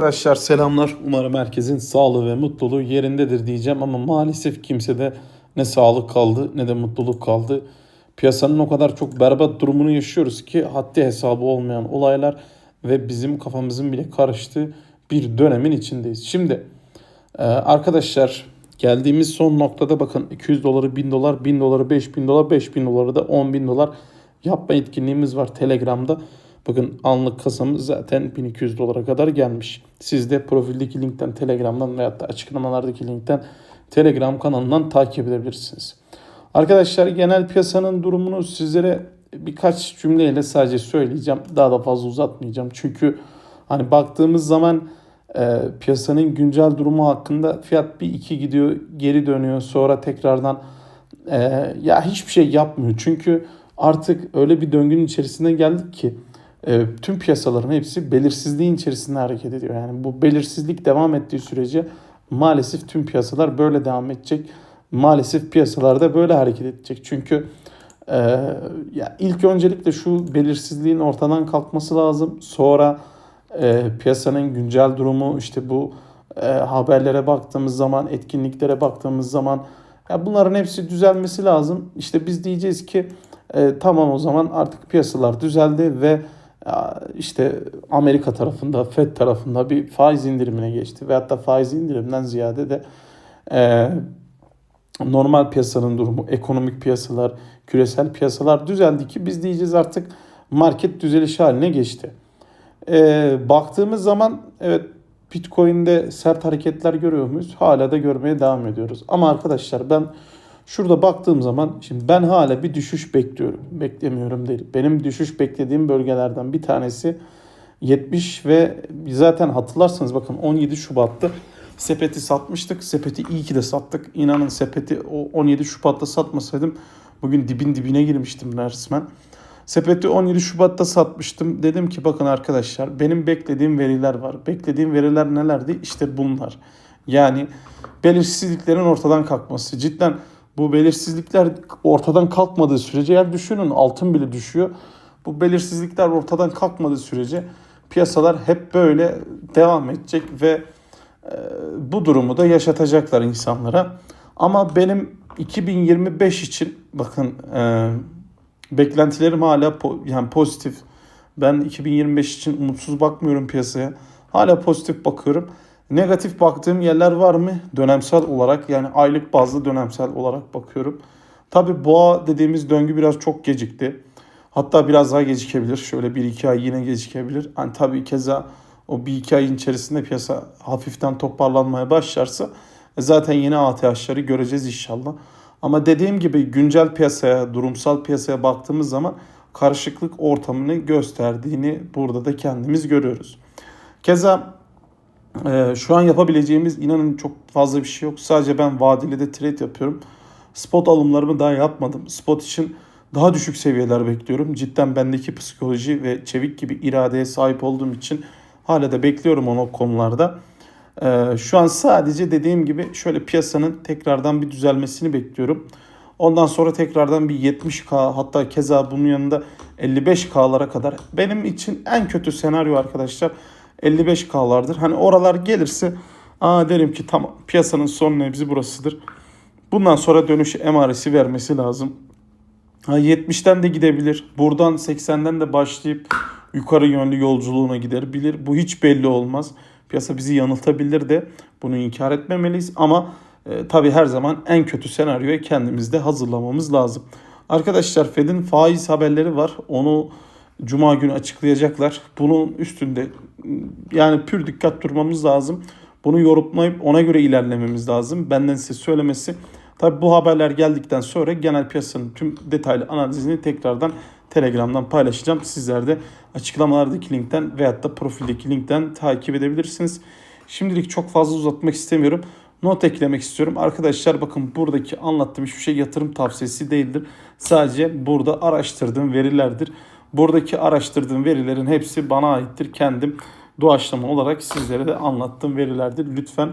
Arkadaşlar selamlar. Umarım herkesin sağlığı ve mutluluğu yerindedir diyeceğim ama maalesef kimsede ne sağlık kaldı ne de mutluluk kaldı. Piyasanın o kadar çok berbat durumunu yaşıyoruz ki haddi hesabı olmayan olaylar ve bizim kafamızın bile karıştığı bir dönemin içindeyiz. Şimdi e, arkadaşlar geldiğimiz son noktada bakın 200 doları 1000 dolar, 1000 doları 5000 dolar, 5000 doları da 10 bin dolar yapma etkinliğimiz var Telegram'da. Bakın anlık kasamız zaten 1200 dolara kadar gelmiş. Siz de profildeki linkten Telegram'dan veyahut da açıklamalardaki linkten Telegram kanalından takip edebilirsiniz. Arkadaşlar genel piyasanın durumunu sizlere birkaç cümleyle sadece söyleyeceğim. Daha da fazla uzatmayacağım. Çünkü hani baktığımız zaman e, piyasanın güncel durumu hakkında fiyat bir iki gidiyor geri dönüyor sonra tekrardan e, ya hiçbir şey yapmıyor. Çünkü artık öyle bir döngünün içerisine geldik ki e, tüm piyasaların hepsi belirsizliğin içerisinde hareket ediyor. Yani bu belirsizlik devam ettiği sürece maalesef tüm piyasalar böyle devam edecek. Maalesef piyasalarda böyle hareket edecek. Çünkü e, ya ilk öncelikle şu belirsizliğin ortadan kalkması lazım. Sonra e, piyasanın güncel durumu işte bu e, haberlere baktığımız zaman, etkinliklere baktığımız zaman ya bunların hepsi düzelmesi lazım. İşte biz diyeceğiz ki e, tamam o zaman artık piyasalar düzeldi ve işte Amerika tarafında, Fed tarafında bir faiz indirimine geçti. Veyahut da faiz indirimden ziyade de e, normal piyasanın durumu, ekonomik piyasalar, küresel piyasalar düzeldi ki biz diyeceğiz artık market düzeliş haline geçti. E, baktığımız zaman evet Bitcoin'de sert hareketler görüyor muyuz? Hala da görmeye devam ediyoruz. Ama arkadaşlar ben şurada baktığım zaman şimdi ben hala bir düşüş bekliyorum. Beklemiyorum değil. Benim düşüş beklediğim bölgelerden bir tanesi 70 ve zaten hatırlarsanız bakın 17 Şubat'ta sepeti satmıştık. Sepeti iyi ki de sattık. İnanın sepeti o 17 Şubat'ta satmasaydım bugün dibin dibine girmiştim resmen. Sepeti 17 Şubat'ta satmıştım. Dedim ki bakın arkadaşlar benim beklediğim veriler var. Beklediğim veriler nelerdi? İşte bunlar. Yani belirsizliklerin ortadan kalkması. Cidden bu belirsizlikler ortadan kalkmadığı sürece yani düşünün altın bile düşüyor. Bu belirsizlikler ortadan kalkmadığı sürece piyasalar hep böyle devam edecek ve e, bu durumu da yaşatacaklar insanlara. Ama benim 2025 için bakın e, beklentilerim hala po- yani pozitif. Ben 2025 için umutsuz bakmıyorum piyasaya. Hala pozitif bakıyorum. Negatif baktığım yerler var mı? Dönemsel olarak yani aylık bazlı dönemsel olarak bakıyorum. Tabi boğa dediğimiz döngü biraz çok gecikti. Hatta biraz daha gecikebilir. Şöyle 1-2 ay yine gecikebilir. Hani tabii keza o 1-2 ayın içerisinde piyasa hafiften toparlanmaya başlarsa e, zaten yeni ATH'ları göreceğiz inşallah. Ama dediğim gibi güncel piyasaya, durumsal piyasaya baktığımız zaman karışıklık ortamını gösterdiğini burada da kendimiz görüyoruz. Keza e, şu an yapabileceğimiz inanın çok fazla bir şey yok. Sadece ben vadeli de trade yapıyorum. Spot alımlarımı daha yapmadım. Spot için daha düşük seviyeler bekliyorum. Cidden bendeki psikoloji ve çevik gibi iradeye sahip olduğum için hala da bekliyorum onu konularda. Ee, şu an sadece dediğim gibi şöyle piyasanın tekrardan bir düzelmesini bekliyorum. Ondan sonra tekrardan bir 70K hatta keza bunun yanında 55K'lara kadar. Benim için en kötü senaryo arkadaşlar 55K'lardır. Hani oralar gelirse aa derim ki tamam piyasanın son nebzi burasıdır. Bundan sonra dönüş emaresi vermesi lazım. Ha, 70'ten de gidebilir. Buradan 80'den de başlayıp yukarı yönlü yolculuğuna gidebilir. Bu hiç belli olmaz. Piyasa bizi yanıltabilir de bunu inkar etmemeliyiz. Ama e, tabii her zaman en kötü senaryoya kendimiz de hazırlamamız lazım. Arkadaşlar Fed'in faiz haberleri var. Onu Cuma günü açıklayacaklar. Bunun üstünde yani pür dikkat durmamız lazım. Bunu yorumlayıp ona göre ilerlememiz lazım. Benden size söylemesi. Tabi bu haberler geldikten sonra genel piyasanın tüm detaylı analizini tekrardan Telegram'dan paylaşacağım. Sizler de açıklamalardaki linkten veyahut da profildeki linkten takip edebilirsiniz. Şimdilik çok fazla uzatmak istemiyorum. Not eklemek istiyorum. Arkadaşlar bakın buradaki anlattığım hiçbir şey yatırım tavsiyesi değildir. Sadece burada araştırdığım verilerdir. Buradaki araştırdığım verilerin hepsi bana aittir. Kendim doğaçlama olarak sizlere de anlattığım verilerdir. Lütfen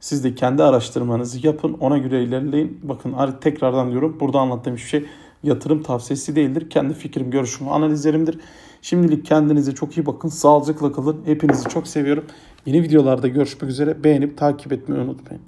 siz de kendi araştırmanızı yapın. Ona göre ilerleyin. Bakın tekrardan diyorum. Burada anlattığım hiçbir şey yatırım tavsiyesi değildir. Kendi fikrim, görüşüm, analizlerimdir. Şimdilik kendinize çok iyi bakın. Sağlıcakla kalın. Hepinizi çok seviyorum. Yeni videolarda görüşmek üzere. Beğenip takip etmeyi unutmayın.